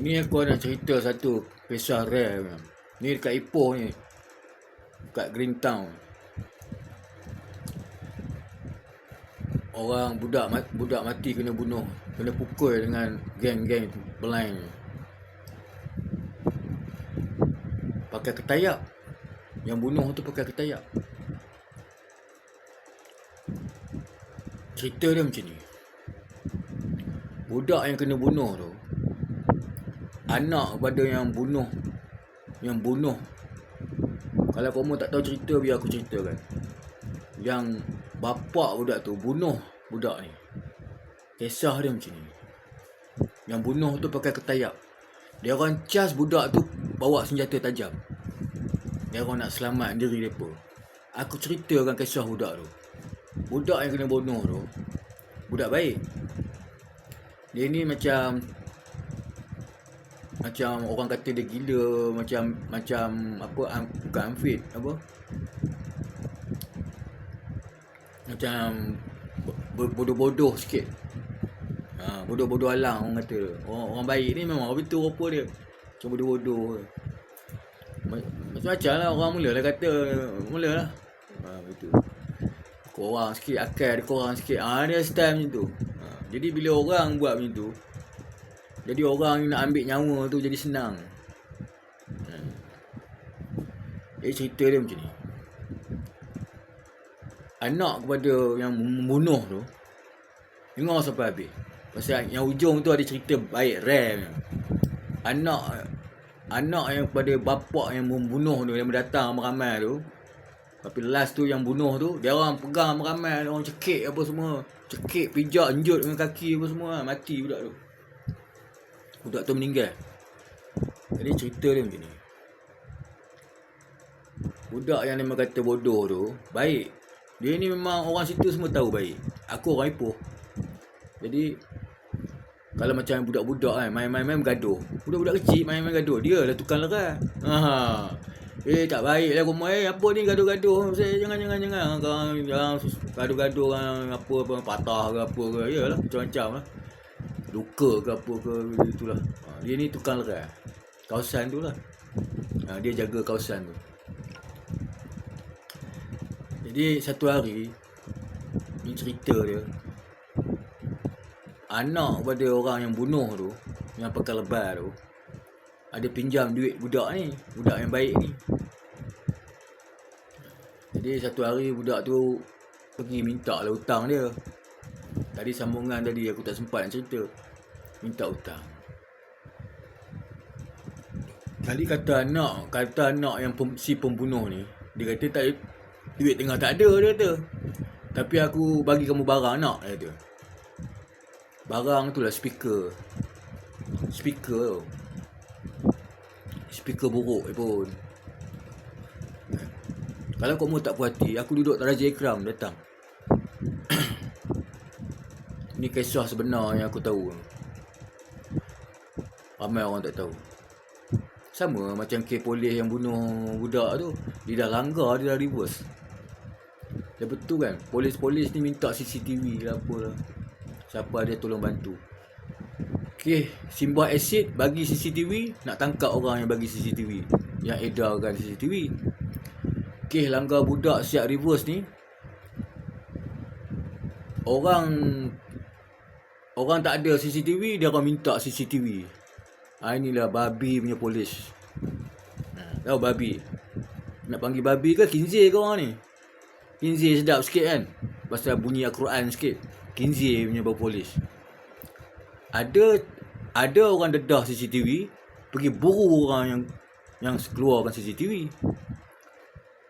Ini aku nak cerita satu kisah rare. Ni dekat Ipoh ni. Dekat Green Town. Orang budak budak mati kena bunuh, kena pukul dengan geng-geng blind. Pakai ketayak. Yang bunuh tu pakai ketayak. Cerita dia macam ni. Budak yang kena bunuh tu anak kepada yang bunuh. Yang bunuh. Kalau kamu tak tahu cerita biar aku ceritakan. Yang bapak budak tu bunuh budak ni. Kisah dia macam ni. Yang bunuh tu pakai ketayak. Dia orang cas budak tu bawa senjata tajam. Dia orang nak selamat diri mereka. Aku ceritakan kisah budak tu. Budak yang kena bunuh tu budak baik. Dia ni macam macam orang kata dia gila macam macam apa um, bukan unfit apa? Macam bo- bodoh-bodoh sikit. Ha, bodoh-bodoh alang orang kata. Orang, orang baik ni memang betul rupa dia. Macam bodoh-bodoh. Ma- macam-macam lah orang mula lah kata mula lah. Ha, betul. Korang sikit akal korang sikit. Ha, dia style macam tu. Ha, jadi bila orang buat macam tu jadi orang nak ambil nyawa tu jadi senang. Hmm. Jadi cerita dia macam ni. Anak kepada yang membunuh tu Dengar sampai habis Pasal yang ujung tu ada cerita baik rare. Anak Anak yang kepada bapak yang membunuh tu Yang datang ramai tu Tapi last tu yang bunuh tu Dia orang pegang ramai orang cekik apa semua Cekik, pijak, enjut dengan kaki apa semua Mati budak tu Budak tu meninggal. Jadi cerita dia macam ni. Budak yang memang kata bodoh tu Baik. Dia ni memang orang situ semua tahu baik. Aku orang Ipoh. Jadi Kalau macam budak-budak kan Main-main-main bergaduh. Budak-budak kecil main-main gaduh Dia lah tukang leras ha. Eh tak baik lah rumah Eh. Apa ni gaduh-gaduh? Saya jangan jangan jangan. Kau jangan gaduh-gaduh kan Apa apa patah ke apa ke. Yalah macam-macam lah Luka ke apa ke itulah. Ha, dia ni tukang lerai. Kawasan tu lah. Ha, dia jaga kawasan tu. Jadi satu hari ni cerita dia anak kepada orang yang bunuh tu yang pakai lebar tu ada pinjam duit budak ni budak yang baik ni jadi satu hari budak tu pergi minta lah hutang dia Tadi sambungan tadi aku tak sempat nak cerita. Minta hutang. Kali kata anak, kata anak yang pem, si pembunuh ni, dia kata tak duit tengah tak ada dia kata. Tapi aku bagi kamu barang nak dia kata. Barang tu lah speaker. Speaker tu. Speaker buruk pun. Kalau kamu tak puas hati, aku duduk Raja Ikram datang. Ni kisah sebenar yang aku tahu. Ramai orang tak tahu. Sama macam kes polis yang bunuh budak tu. Dia dah langgar, dia dah reverse. Dia betul kan? Polis-polis ni minta CCTV lah apa lah. Siapa ada tolong bantu. Kes simbah asid bagi CCTV. Nak tangkap orang yang bagi CCTV. Yang edarkan CCTV. Kes langgar budak siap reverse ni. Orang Orang tak ada CCTV, dia akan minta CCTV. Ha, inilah babi punya polis. Ha, tahu babi? Nak panggil babi ke kinzir ke orang ni? Kinzir sedap sikit kan? Pasal bunyi Al-Quran sikit. Kinzir punya bau polis. Ada ada orang dedah CCTV, pergi buru orang yang yang keluarkan CCTV.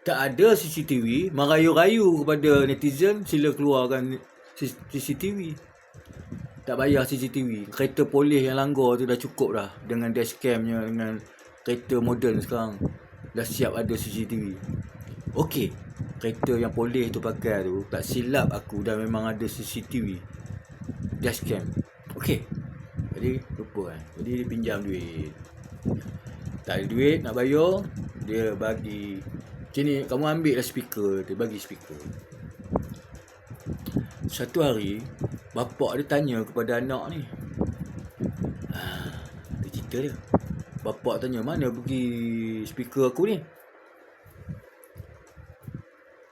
Tak ada CCTV, merayu-rayu kepada netizen sila keluarkan CCTV tak bayar CCTV. Kereta polis yang langgar tu dah cukup dah dengan dashcamnya dengan kereta moden sekarang. Dah siap ada CCTV. Okey. Kereta yang polis tu pakai tu tak silap aku dah memang ada CCTV. Dashcam. Okey. Jadi lupa kan. Jadi dia pinjam duit. Tak ada duit nak bayar, dia bagi macam ni, kamu ambil lah speaker, dia bagi speaker. Satu hari, bapak dia tanya kepada anak ni. "Ah, cerita dia. Bapak tanya, mana pergi speaker aku ni?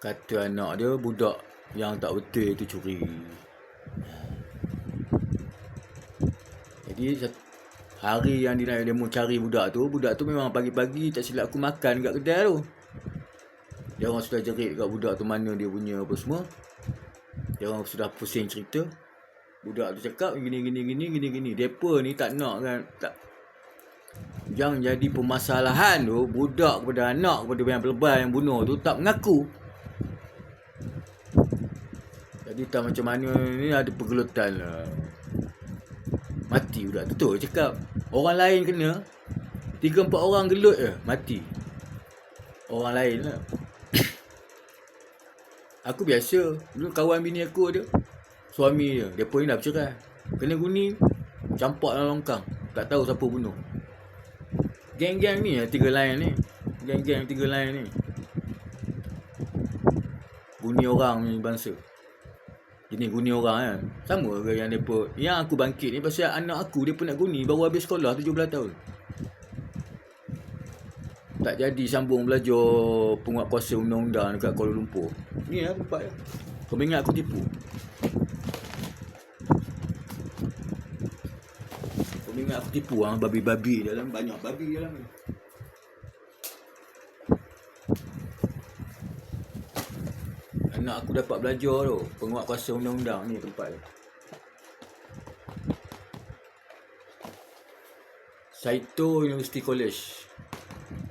Kata anak dia, budak yang tak betul itu curi. Jadi, hari yang dia, dia mau cari budak tu, budak tu memang pagi-pagi tak silap aku makan kat kedai tu. Dia orang sudah jerit kat budak tu mana dia punya apa semua. Dia orang sudah pusing cerita. Budak tu cakap gini gini gini gini gini. Depa ni tak nak kan tak yang jadi permasalahan tu budak kepada anak kepada yang pelebal yang bunuh tu tak mengaku. Jadi tak macam mana ni ada pergelutan lah. Mati budak tu tu cakap. Orang lain kena Tiga empat orang gelut je Mati Orang lain lah Aku biasa Dulu kawan bini aku ada Suami dia. Dia pun ni dah bercerai Kena guni Campak dalam longkang. Tak tahu siapa bunuh. Geng-geng ni lah Tiga lain ni. Geng-geng tiga lain ni. Guni orang ni bangsa. Jenis guni orang kan? Sama ke yang mereka? Yang aku bangkit ni Pasal anak aku Dia pun nak guni Baru habis sekolah 17 tahun. Tak jadi sambung belajar Penguat kuasa undang-undang Dekat Kuala Lumpur. Ni lah tempat dia Kau ingat aku tipu Ingat aku tipu ah Babi-babi dalam Banyak babi dalam ni Anak aku dapat belajar tu Penguat kuasa undang-undang ni tempat dia Saito University College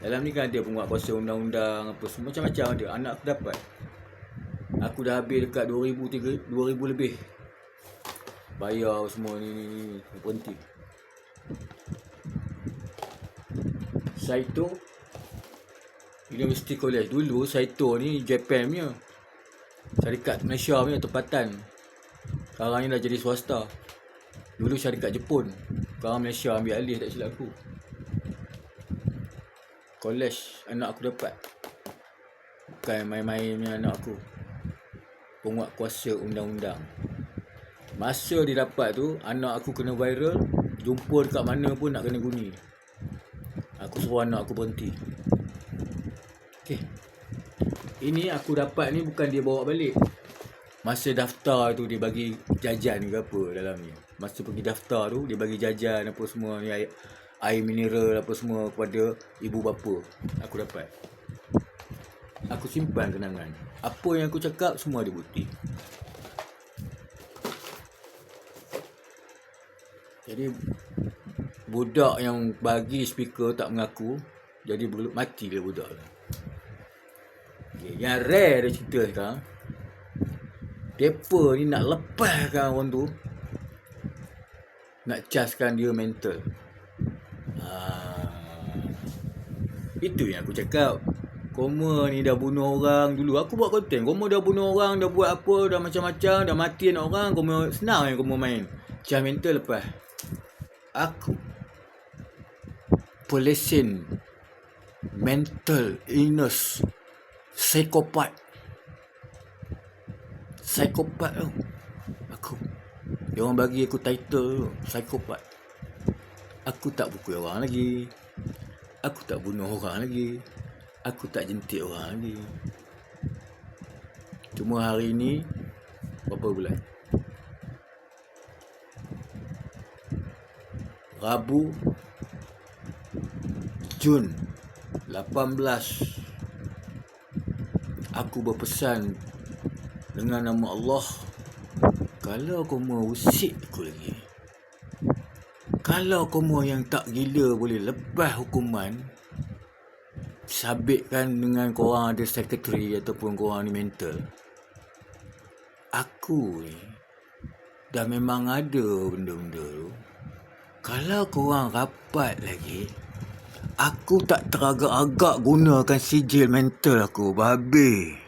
Dalam ni kan ada penguat kuasa undang-undang Apa semua macam-macam ada Anak aku dapat Aku dah habis dekat 2000, 3, 2000 lebih Bayar semua ni, ni, ni Berhenti Saito. University College Dulu Saito ni Japan punya. Syarikat Malaysia punya tempatan. Sekarang ni dah jadi swasta. Dulu syarikat Jepun. Sekarang Malaysia ambil alih tak silap aku. College anak aku dapat. Bukan main-main punya anak aku. Penguat kuasa undang-undang. Masa dia dapat tu Anak aku kena viral Jumpa dekat mana pun nak kena guni. Aku suruh anak aku berhenti. Okay Ini aku dapat ni bukan dia bawa balik. Masa daftar tu dia bagi jajan ke apa dalam ni. Masa pergi daftar tu dia bagi jajan apa semua ni air, air mineral apa semua kepada ibu bapa. Aku dapat. Aku simpan kenangan. Apa yang aku cakap semua ada bukti Jadi Budak yang bagi speaker tak mengaku Jadi belum mati dia budak tu. Okay. Yang rare dia cerita sekarang Depa ni nak lepaskan orang tu Nak caskan dia mental. Ah, Itu yang aku cakap. Koma ni dah bunuh orang dulu. Aku buat konten Koma dah bunuh orang Dah buat apa Dah macam-macam Dah mati anak orang Koma senang yang Koma main Cas mental lepas. Aku Pelesin Mental illness Psikopat. Psikopat tu. Aku Dia orang bagi aku title tu Psikopat. Aku tak pukul orang lagi. Aku tak bunuh orang lagi. Aku tak jentik orang lagi. Cuma hari ni Berapa bulan? Rabu Jun 18 Aku berpesan Dengan nama Allah Kalau kau mau usik aku lagi. Kalau kau mau yang tak gila boleh lepas hukuman Sabitkan dengan korang ada secretary Ataupun korang ni mental. Aku ni Dah memang ada benda-benda tu Kalau korang rapat lagi Aku tak teragak-agak gunakan sijil mental aku. Babi